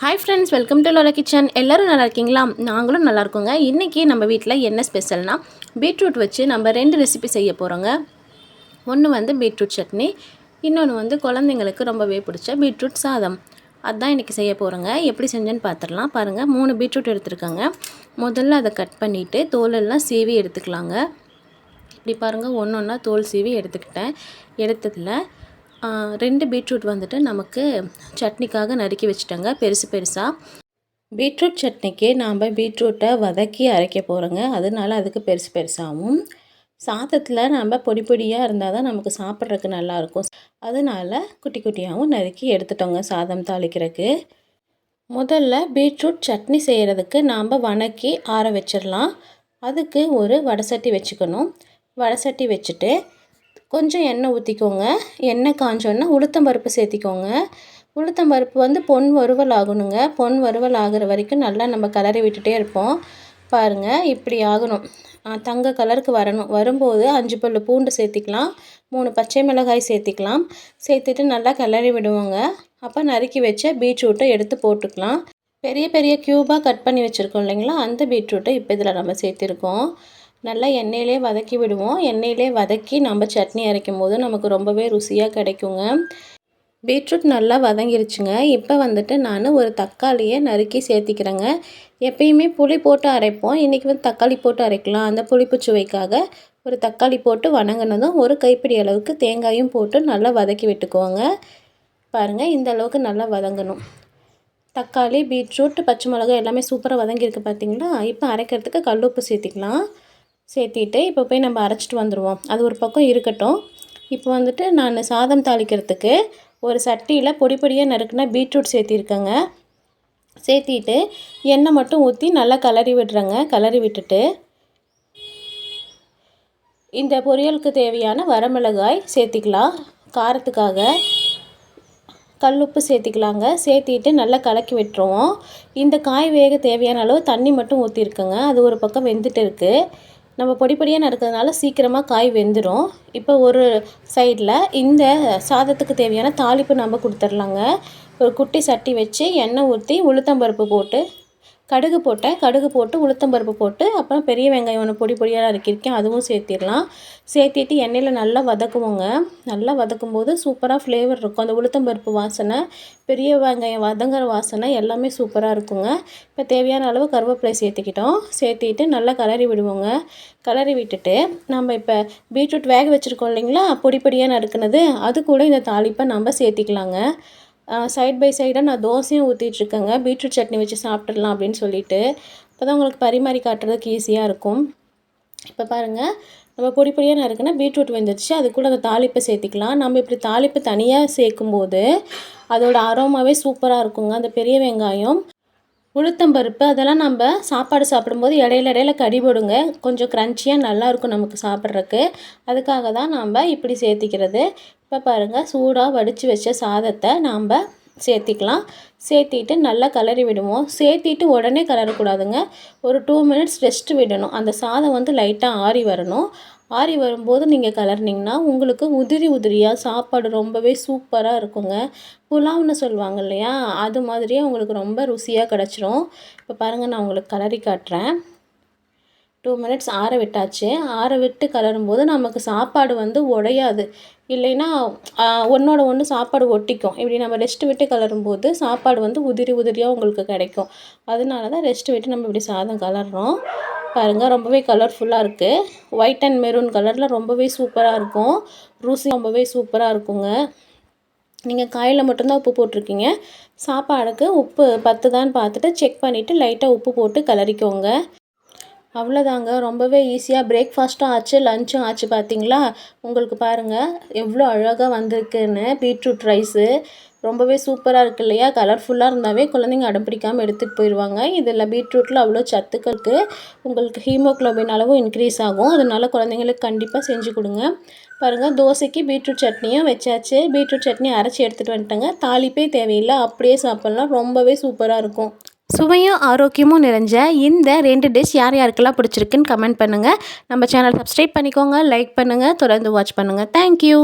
Hi friends welcome to Lola kitchen எல்லோரும் நல்லா இருக்கீங்களா? நாங்களும் நல்லா இருக்கோங்க. இன்றைக்கி நம்ம வீட்டில் என்ன ஸ்பெஷல்னால் பீட்ரூட் வச்சு நம்ம ரெண்டு ரெசிபி செய்ய போகிறோங்க ஒன்று வந்து பீட்ரூட் சட்னி இன்னொன்று வந்து குழந்தைங்களுக்கு ரொம்பவே பிடிச்ச பீட்ரூட் சாதம். அதுதான் இன்றைக்கி செய்ய போகிறோங்க எப்படி செஞ்சேன்னு பார்த்துடலாம் பாருங்கள் மூணு பீட்ரூட் எடுத்துருக்காங்க. முதல்ல அதை கட் பண்ணிவிட்டு தோலெல்லாம் சீவி எடுத்துக்கலாங்க. இப்படி பாருங்கள் ஒன்று ஒன்றா தோல் சீவி எடுத்துக்கிட்டேன். எடுத்ததில் ரெண்டு பீட்ரூட் வந்துட்டு நமக்கு சட்னிக்காக நறுக்கி வச்சுட்டோங்க பெருசு பெருசாக பீட்ரூட் சட்னிக்கு நாம் பீட்ரூட்டை வதக்கி அரைக்க போகிறோங்க அதனால அதுக்கு பெருசு பெருசாகவும் சாதத்தில் நம்ம பொடி பொடியாக இருந்தால் தான் நமக்கு சாப்பிட்றதுக்கு நல்லாயிருக்கும். அதனால் குட்டி குட்டியாகவும் நறுக்கி எடுத்துட்டோங்க சாதம் தாளிக்கிறதுக்கு. முதல்ல பீட்ரூட் சட்னி செய்கிறதுக்கு நாம் வணக்கி ஆற வச்சிடலாம். அதுக்கு ஒரு வடசட்டி வச்சுக்கணும். வடசட்டி வச்சுட்டு கொஞ்சம் எண்ணெய் ஊற்றிக்கோங்க எண்ணெய் காஞ்சோன்னா உளுத்தம்பருப்பு சேர்த்திக்கோங்க. உளுத்தம் பருப்பு வந்து பொன் வறுவல் ஆகணுங்க பொன் வறுவல் ஆகிற வரைக்கும் நல்லா நம்ம கலரி விட்டுட்டே இருப்போம். பாருங்கள் இப்படி ஆகணும். தங்க கலருக்கு வரணும். வரும்போது அஞ்சு பல் பூண்டு சேர்த்திக்கலாம். மூணு பச்சை மிளகாய் சேர்த்திக்கலாம். சேர்த்துட்டு நல்லா கிளறி விடுவோங்க. அப்போ நறுக்கி வச்ச பீட்ரூட்டை எடுத்து போட்டுக்கலாம். பெரிய பெரிய க்யூபாக கட் பண்ணி வச்சுருக்கோம் இல்லைங்களா? அந்த பீட்ரூட்டை இப்போ இதில் நம்ம சேர்த்திருக்கோம். நல்லா எண்ணெயிலே வதக்கி விடுவோம். எண்ணெயிலே வதக்கி நம்ம சட்னி அரைக்கும் போது நமக்கு ரொம்பவே ருசியாக கிடைக்குங்க. பீட்ரூட் நல்லா வதங்கிருச்சுங்க. இப்போ வந்துட்டு நான் ஒரு தக்காளியை நறுக்கி சேர்த்திக்கிறேங்க. எப்பயுமே புளி போட்டு அரைப்போம். இன்றைக்கி வந்து தக்காளி போட்டு அரைக்கலாம். அந்த புளிப்பு சுவைக்காக ஒரு தக்காளி போட்டு வணங்கினதும் ஒரு கைப்பிடி அளவுக்கு தேங்காயும் போட்டு நல்லா வதக்கி விட்டுக்குவோங்க. பாருங்கள் இந்த அளவுக்கு நல்லா வதங்கணும். தக்காளி பீட்ரூட் பச்சை மிளகாய் எல்லாமே சூப்பராக வதங்கியிருக்கு பார்த்தீங்களா இப்போ அரைக்கிறதுக்கு கல் உப்பு சேர்த்திக்கலாம். சேர்த்திட்டு இப்போ போய் நம்ம அரைச்சிட்டு வந்துடுவோம் அது ஒரு பக்கம் இருக்கட்டும். இப்போ வந்துட்டு நான் சாதம் தாளிக்கிறதுக்கு ஒரு சட்டியில் பொடி பொடியாக நறுக்குனா பீட்ரூட் சேர்த்திருக்கேங்க. சேர்த்திட்டு எண்ணெய் மட்டும் ஊற்றி நல்லா கலரி விடுறேங்க. கலரி விட்டுட்டு இந்த பொரியலுக்கு தேவையான வரமிளகாய் சேர்த்திக்கலாம். காரத்துக்காக கல்லுப்பு சேர்த்திக்கலாங்க. சேர்த்திட்டு நல்லா கலக்கி விட்டுருவோம். இந்த காய் வேக தேவையான அளவு தண்ணி மட்டும் ஊற்றிருக்கேங்க அது ஒரு பக்கம் வெந்துட்டு இருக்குது நம்ம பொடி பொடியாக நறுக்கிறதுனால சீக்கிரமாக காய் வெந்துடும் இப்போ ஒரு சைடில் இந்த சாதத்துக்கு தேவையான தாளிப்பு நம்ம கொடுத்துர்லாங்க. ஒரு குட்டி சட்டி வச்சு எண்ணெய் ஊற்றி உளுத்தம்பருப்பு போட்டு கடுகு போட்டேன். கடுகு போட்டு உளுத்தம்பருப்பு போட்டு அப்புறம் பெரிய வெங்காயம் ஒன்று பொடி பொடியாக நறுக்கியிருக்கேன். அதுவும் சேர்த்திடலாம். சேர்த்திட்டு எண்ணெயில் நல்லா வதக்குவோங்க. நல்லா வதக்கும் போது சூப்பராக ஃப்ளேவர் இருக்கும். அந்த உளுத்தம்பருப்பு வாசனை பெரிய வெங்காயம் வதங்குற வாசனை எல்லாமே சூப்பராக இருக்குங்க. இப்போ தேவையான அளவு கருவேப்பிலை சேர்த்துக்கிட்டோம். சேர்த்திட்டு நல்லா கலரி விடுவோங்க. கலரி விட்டுட்டு நம்ம இப்போ பீட்ரூட் வேக வச்சுருக்கோம் இல்லைங்களா? பொடி பொடியாக நறுக்குனது. அது கூட இந்த தாளிப்பை நம்ம சேர்த்திக்கலாங்க. சைட் பை சைடாக நான் தோசையும் ஊற்றிட்டுருக்கேங்க பீட்ரூட் சட்னி வச்சு சாப்பிட்றலாம் அப்படின்னு சொல்லிட்டு. அப்போ தான் உங்களுக்கு பரிமாறி காட்டுறதுக்கு ஈஸியாக இருக்கும். இப்போ பாருங்கள் நம்ம பொடி பொடியாக இருக்குன்னா பீட்ரூட் வெந்துருச்சு. அது கூட அந்த தாளிப்பை சேர்த்திக்கலாம். நம்ம இப்படி தாளிப்பு தனியாக சேர்க்கும்போது அதோட அரோமாவே சூப்பராக இருக்குங்க. அந்த பெரிய வெங்காயம் உளுத்தம்பருப்பு அதெல்லாம் நம்ம சாப்பாடு சாப்பிடும்போது இடையில இடையில கடிபடுங்க கொஞ்சம் க்ரன்ச்சியாக நல்லாயிருக்கும் நமக்கு சாப்பிட்றதுக்கு. அதுக்காக தான் நம்ம இப்படி சேர்த்திக்கிறது. இப்போ பாருங்கள் சூடாக வடித்து வச்ச சாதத்தை நாம் சேர்த்திக்கலாம். சேர்த்திட்டு நல்லா கலரி விடுவோம். சேர்த்திட்டு உடனே கலரக்கூடாதுங்க ஒரு டூ மினிட்ஸ் ரெஸ்ட் விடணும். அந்த சாதம் வந்து லைட்டாக ஆறி வரணும். ஆறி வரும்போது நீங்கள் கலர்னிங்கன்னா உங்களுக்கு உதிரி உதிரியாக சாப்பாடு ரொம்பவே சூப்பராக இருக்குங்க. புலாவ்னு சொல்லுவாங்க இல்லையா? அது மாதிரியே உங்களுக்கு ரொம்ப ருசியாக கிடச்சிரும். இப்போ பாருங்கள் நான் உங்களுக்கு கலரி காட்டுறேன். டூ மினிட்ஸ் ஆற விட்டாச்சு. ஆற விட்டு கலரும்போது நமக்கு சாப்பாடு வந்து உடையாது. இல்லைன்னா ஒன்றோட ஒன்று சாப்பாடு ஒட்டிக்கும். இப்படி நம்ம ரெஸ்ட் விட்டு கலரும்போது சாப்பாடு வந்து உதிரி உதிரியாக உங்களுக்கு கிடைக்கும். அதனால தான் ரெஸ்ட் விட்டு நம்ம இப்படி சாதம் கலர்றோம் பாருங்கள் ரொம்பவே கலர்ஃபுல்லாக இருக்குது ஒயிட் அண்ட் மெரூன் கலரில் ரொம்பவே சூப்பராக இருக்கும். ருசி ரொம்பவே சூப்பராக இருக்குங்க. நீங்கள் காயில் மட்டும்தான் உப்பு போட்டிருக்கீங்க. சாப்பாடுக்கு உப்பு பத்துதான்னு பார்த்துட்டு செக் பண்ணிவிட்டு லைட்டாக உப்பு போட்டு கலரிக்கோங்க அவ்வளோதாங்க. ரொம்பவே ஈஸியாக பிரேக்ஃபாஸ்ட்டும் ஆச்சு லஞ்சும் ஆச்சு பார்த்தீங்களா உங்களுக்கு பாருங்கள் எவ்வளோ அழகாக வந்திருக்குன்னு. Beetroot rice. ரொம்பவே சூப்பராக இருக்குது இல்லையா? கலர்ஃபுல்லாக இருந்தாவே குழந்தைங்க அடம் பிடிக்காமல் எடுத்துகிட்டு போயிடுவாங்க. இதில் பீட்ரூட்டில் அவ்வளோ சத்துக்கள் இருக்குது உங்களுக்கு ஹீமோக்ளோபின் அளவும் இன்க்ரீஸ் ஆகும். அதனால் குழந்தைங்களுக்கு கண்டிப்பாக செஞ்சு கொடுங்க. பாருங்கள் தோசைக்கு பீட்ரூட் சட்னியும் வச்சாச்சு. பீட்ரூட் சட்னி அரைச்சி எடுத்துகிட்டு வந்துட்டேங்க. தாளிப்பே தேவையில்லை. அப்படியே சாப்பிட்லாம். ரொம்பவே சூப்பராக இருக்கும். சுவையும் ஆரோக்கியமும் நிறைஞ்ச இந்த ரெண்டு டிஷ் யார் யாருக்கெல்லாம் பிடிச்சிருக்குன்னு கமெண்ட் பண்ணுங்கள் நம்ம சேனல் சப்ஸ்கிரைப் பண்ணிக்கோங்க லைக் பண்ணுங்கள் தொடர்ந்து வாட்ச் பண்ணுங்கள் தேங்க்யூ